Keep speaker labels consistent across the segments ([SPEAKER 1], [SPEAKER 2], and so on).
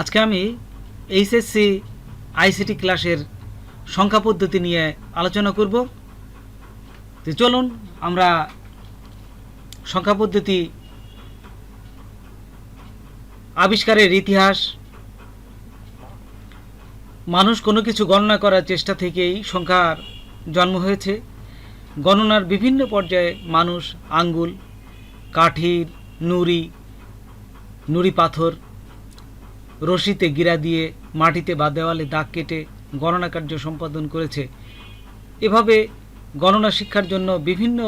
[SPEAKER 1] আজকে আমি HSC, ICT ক্লাসের সংখ্যা পদ্ধতি নিয়ে আলোচনা করব। তো চলুন, আমরা সংখ্যা পদ্ধতি আবিষ্কারের ইতিহাস, মানুষ কোনো কিছু গণনা করার চেষ্টা থেকেই সংখ্যার জন্ম হয়েছে। গণনার বিভিন্ন পর্যায়ে মানুষ আঙ্গুল, কাঠির, নুড়ি নুড়ি পাথর রশিতে গিরা দিয়ে মাটিতে বা দেওয়ালে দাগ কেটে গণনা কার্য সম্পাদন করেছে। এভাবে গণনা শিক্ষার জন্য বিভিন্ন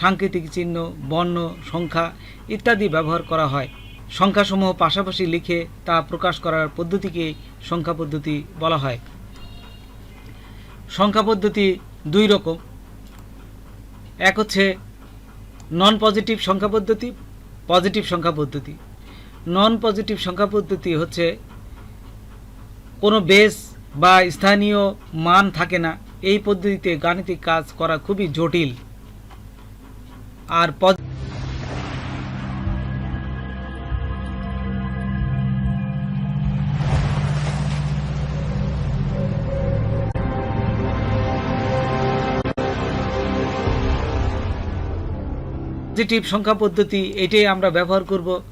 [SPEAKER 1] সাংকেতিক চিহ্ন, বর্ণ, সংখ্যা ইত্যাদি ব্যবহার করা হয়। সংখ্যাসমূহ পাশাপাশি লিখে তা প্রকাশ করার পদ্ধতিকে সংখ্যা পদ্ধতি বলা হয়। সংখ্যা পদ্ধতি দুই রকম। এক হচ্ছে নন পজিটিভ সংখ্যা পদ্ধতি পজিটিভ সংখ্যা পদ্ধতি। নন পজিটিভ সংখ্যা পদ্ধতি হচ্ছে কোনো বেস বা স্থানীয় মান থাকে না। এই পদ্ধতিতে গাণিতিক কাজ করা খুবই জটিল। আর পজ- পজিটিভ সংখ্যা পদ্ধতি, এটাই আমরা ব্যবহার করব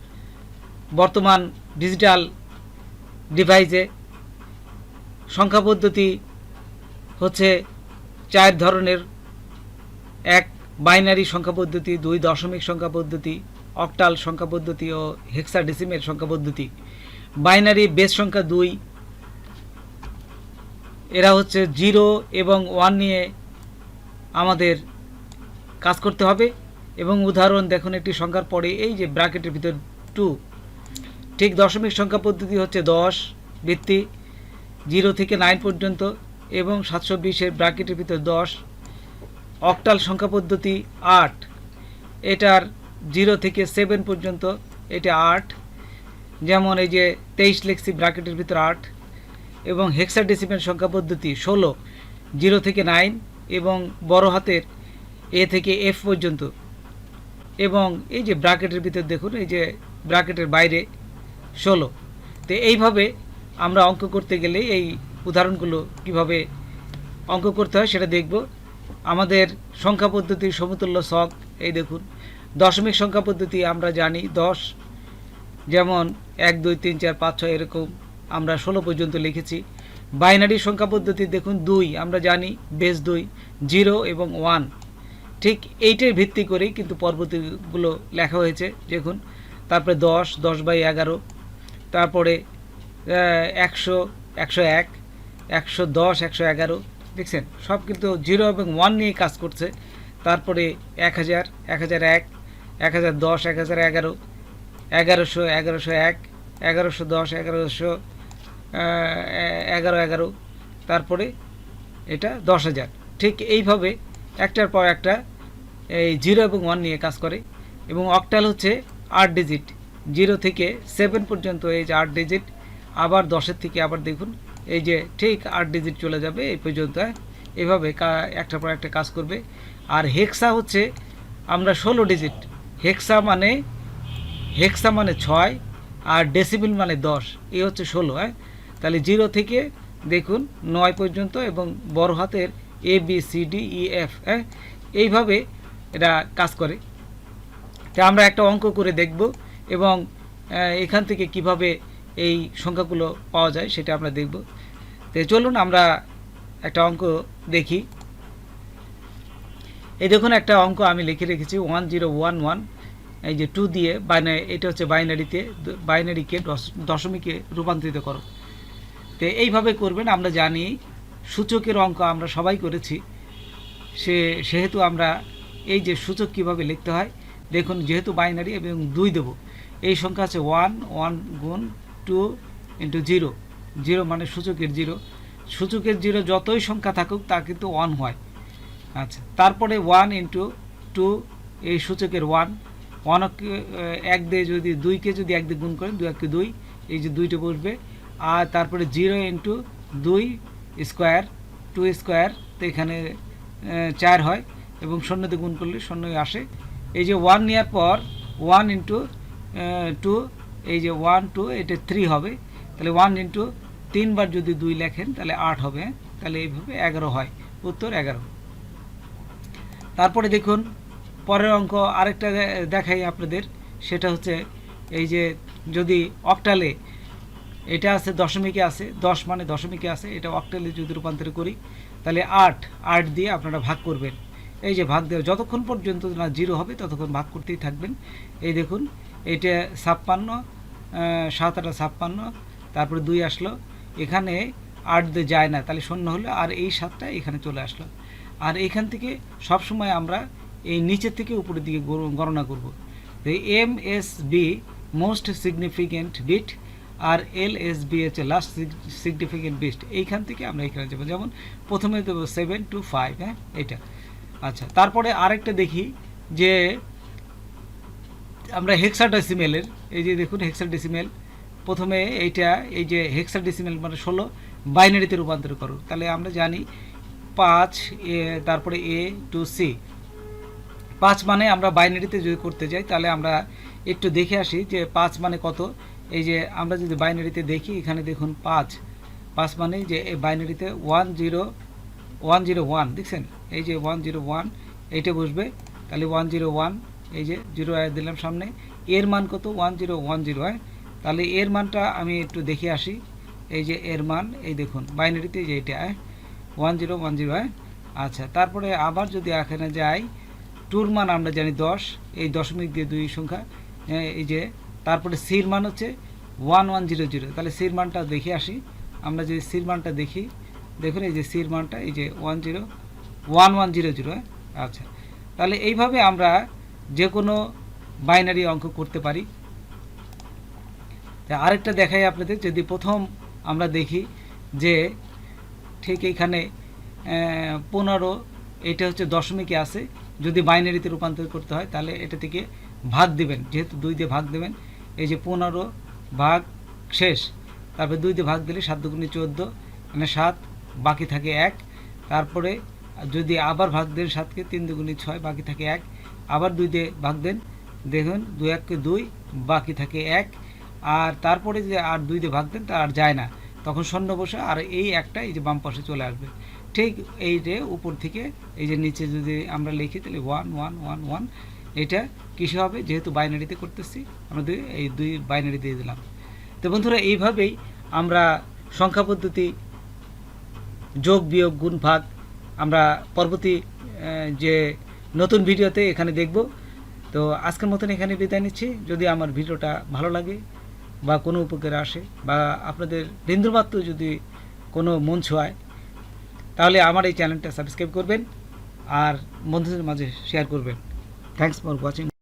[SPEAKER 1] বর্তমান ডিজিটাল ডিভাইসে সংখ্যা পদ্ধতি হচ্ছে চার ধরনের। এক, বাইনারি সংখ্যা পদ্ধতি, দুই, দশমিক সংখ্যা পদ্ধতি, অক্টাল সংখ্যা পদ্ধতি ও হেক্সাডেসিমের সংখ্যা পদ্ধতি। বাইনারি বেস সংখ্যা দুই, এরা হচ্ছে জিরো এবং ওয়ান নিয়ে আমাদের কাজ করতে হবে। এবং উদাহরণ, দেখুন একটি সংখ্যার পরে, এই যে ব্র্যাকেটের ভিতর টু ঠিক দশমিক সংখ্যা পদ্ধতি হচ্ছে দশ, ভিত্তি। জিরো থেকে নাইন পর্যন্ত এবং সাতশো বিশের ব্র্যাকেটের ভিতর দশ। অক্টাল সংখ্যা পদ্ধতি আট। এটার জিরো থেকে সেভেন পর্যন্ত এটা আট। যেমন এই যে তেইশ লেখছি ব্র্যাকেটের ভিতর আট। এবং হেক্সাডেসিমেল সংখ্যা পদ্ধতি ষোলো। জিরো থেকে নাইন এবং বড় হাতের এ থেকে এফ পর্যন্ত। এবং এই যে ব্র্যাকেটের ভিতর দেখুন, এই যে ব্র্যাকেটের বাইরে ষোলো। তো এইভাবে আমরা অঙ্ক করতে গেলে এই উদাহরণগুলো কীভাবে অঙ্ক করতে হয় সেটা দেখব। আমাদের সংখ্যা পদ্ধতির সমতুল্য শখ এই দেখুন। দশমিক সংখ্যা পদ্ধতি আমরা জানি দশ, যেমন এক, দুই, তিন, চার, পাঁচ, ছয়, এরকম আমরা ষোলো পর্যন্ত লিখেছি। বাইনারি সংখ্যা পদ্ধতি দেখুন, দুই, আমরা জানি বেস দুই, জিরো এবং ওয়ান। ঠিক এইটার ভিত্তি করেই কিন্তু পরবর্তীগুলো লেখা হয়েছে, দেখুন। তারপরে দশ দশ বাই এগারো, তারপরে একশো একশো এক, একশো দশ, একশো এগারো, দেখছেন? সব কিন্তু জিরো এবং ওয়ান নিয়ে কাজ করছে। তারপরে এক হাজার এক হাজার এক এক হাজার দশ, এক হাজার এগারো, এগারোশো এগারোশো এক, এগারোশো দশ, এগারোশো এগারো এগারো, তারপরে এটা দশ হাজার। ঠিক এইভাবে একটার পর একটা এই জিরো এবং ওয়ান নিয়ে কাজ করে এবং অক্টাল হচ্ছে আট ডিজিট। জিরো থেকে সেভেন পর্যন্ত এই যে আট ডিজিট আবার দশের থেকে আবার দেখুন, এই যে ঠিক আট ডিজিট চলে যাবে এই পর্যন্ত হ্যাঁ? এভাবে একটার পর একটা কাজ করবে। আর হেক্সা হচ্ছে, আমরা ষোলো ডিজিট হেক্সা মানে হেক্সা মানে ছয়, আর ডেসিবিল মানে দশ, এই হচ্ছে ষোলো হ্যাঁ? তাহলে জিরো থেকে দেখুন নয় পর্যন্ত এবং বড় হাতের A B C D E F হ্যাঁ? এইভাবে এটা কাজ করে। তা আমরা একটা অঙ্ক করে দেখব এবং এখান থেকে কীভাবে এই সংখ্যাগুলো পাওয়া যায়, সেটা আমরা দেখব। তো চলুন আমরা একটা অঙ্ক দেখি। এই দেখুন একটা অঙ্ক আমি লিখে রেখেছি ওয়ান জিরো ওয়ান ওয়ান এই যে টু দিয়ে বাইনারি এটা হচ্ছে বাইনারিতে বাইনারিকে দশমিকে রূপান্তরিত করো। তো এইভাবে করবেন, আমরা জানি সূচকের অঙ্ক আমরা সবাই করেছি। সে, সেহেতু আমরা এই যে সূচক কীভাবে লিখতে হয়, দেখুন যেহেতু বাইনারি এবং দুই দেবো, এই সংখ্যা আছে ওয়ান ওয়ান গুণ টু ইন্টু জিরো জিরো মানে সূচকের জিরো সূচকের জিরো যতই সংখ্যা থাকুক, তা কিন্তু ওয়ান হয়। আচ্ছা তারপরে ওয়ান ইন্টু টু এই সূচকের ওয়ান ওয়ান এক দিয়ে যদি দুইকে যদি এক দিয়ে গুণ করেন, দুই এককে দুই, এই যে দুইটা বসবে। আর তারপরে জিরো ইন্টু দুই স্কোয়ার টু স্কোয়ার তো এখানে চার হয়। এবং শূন্যতে গুণ করলে শূন্যই আসে। এই যে ওয়ান নেওয়ার পর ওয়ান ইন্টু টু এই যে ওয়ান টু এটা থ্রি হবে। তাহলে ওয়ান ইন্টু তিনবার যদি দুই লেখেন, তাহলে আট হবে তাহলে এইভাবে এগারো হয়। উত্তর এগারো। তারপরে দেখুন, পরের অঙ্ক আরেকটা দেখাই আপনাদের। সেটা হচ্ছে এই যে যদি অক্টালে এটা আছে দশমিকে আছে, দশ মানে দশমিকে আছে, এটা অক্টালে যদি রূপান্তর করি, তাহলে আট আট দিয়ে আপনারা ভাগ করবেন। এই যে ভাগ দেওয়া, যতক্ষণ পর্যন্ত না জিরো হবে, ততক্ষণ ভাগ করতেই থাকবেন। এই দেখুন, এটা ছাপ্পান্ন সাত আটা ছাপ্পান্ন, তারপরে দুই আসলো। এখানে আট দিয়ে যায় না, তাহলে শূন্য হলো, আর এই সাতটা এখানে চলে আসলো। আর এখান থেকে সব সময় আমরা এই নিচের থেকে উপরের দিকে গণ- গণনা করব। তো M S B most significant bit, আর এল এস বি হচ্ছে লাস্ট সিগনিফিকেন্ট বিট। এইখান থেকে আমরা এখানে যাব। যেমন প্রথমে দেবো সেভেন টু ফাইভ হ্যাঁ এটা আচ্ছা তারপরে আরেকটা দেখি যে আমরা হেক্সাডেসিমেলের এই যে দেখুন হেক্সাডেসিমেল প্রথমে এইটা, এই যে হেক্সাডেসিমেল মানে ষোলো বাইনারিতে রূপান্তর করো। তাহলে আমরা জানি পাঁচ এ, তারপরে এ টু সি। পাঁচ মানে আমরা বাইনারিতে যদি করতে যাই, তাহলে আমরা একটু দেখে আসি যে পাঁচ মানে কত। এই যে আমরা যদি বাইনারিতে দেখি, এখানে দেখুন পাঁচ। পাঁচ মানে যে এই বাইনারিতে one zero one zero one দেখছেন? এই যে ওয়ান জিরো ওয়ান এইটা বসবে। তাহলে ওয়ান জিরো ওয়ান এই যে জিরো আয় দিলাম সামনে, এর মান কত? ওয়ান জিরো ওয়ান জিরো, হয়? তাহলে এর মানটা আমি একটু দেখে আসি। এই যে এর মান, এই দেখুন, বাইনারিতে যে এটা আয় ওয়ান জিরো ওয়ান জিরো, হয়? আচ্ছা তারপরে আবার যদি এখানে যাই, টুর মান আমরা জানি দশ, এই দশমিক দিয়ে দুই সংখ্যা এই যে, তারপরে সির মান হচ্ছে ওয়ান ওয়ান, জিরো জিরো। তাহলে সির মানটা দেখে আসি। আমরা যদি সির মানটা দেখি, দেখুন এই যে সির মানটা, এই যে one zero, one one, zero zero আচ্ছা তাহলে এইভাবে আমরা যে কোনো বাইনারি অঙ্ক করতে পারি। তা আরেকটা দেখাই আপনাদের, যদি প্রথম আমরা দেখি যে ঠিক এইখানে পনেরো, এটা হচ্ছে দশমিকে আছে। যদি বাইনারিতে রূপান্তর করতে হয়, তাহলে এটা থেকে ভাগ দিবেন, যেহেতু দুই দিয়ে ভাগ দেবেন। এই যে পনেরো ভাগ শেষ, তারপরে দুই দিয়ে ভাগ দিলে সাত দুগুণে চোদ্দ মানে সাত, বাকি থাকে এক। তারপরে যদি আবার ভাগ দেন সাতকে, তিন দুগুণে ছয়, বাকি থাকে এক। আবার দুই দিয়ে ভাগ দেন। দেখুন, দুই এককে দুই, বাকি থাকে এক। আর তারপরে যে আর দুই দিয়ে ভাগ দেন তা আর যায় না। তখন শূন্য বসে, আর এই একটা, এই যে বাম পাশে চলে আসবে। ঠিক এই যে উপর থেকে, এই যে নিচে যদি আমরা লিখি, তাহলে ওয়ান ওয়ান ওয়ান ওয়ান এটা কিসে হবে? যেহেতু বাইনারিতে করতেছি, আমরা দুই, এই দুই বাইনারি দিয়ে দিলাম। তো বন্ধুরা, এইভাবেই আমরা সংখ্যা পদ্ধতি যোগ বিয়োগ গুণ ভাগ আমরা পরবর্তী যে নতুন ভিডিওতে এখানে দেখব। তো আজকের মতন এখানে বিদায় নিচ্ছি। যদি আমার ভিডিওটা ভালো লাগে বা কোনো উপকারে আসে বা আপনাদের বিন্দুমাত্র যদি কোনো মন ছোঁয়ায়, তাহলে আমার এই চ্যানেলটা সাবস্ক্রাইব করবেন আর বন্ধুদের মাঝে শেয়ার করবেন। Thanks for watching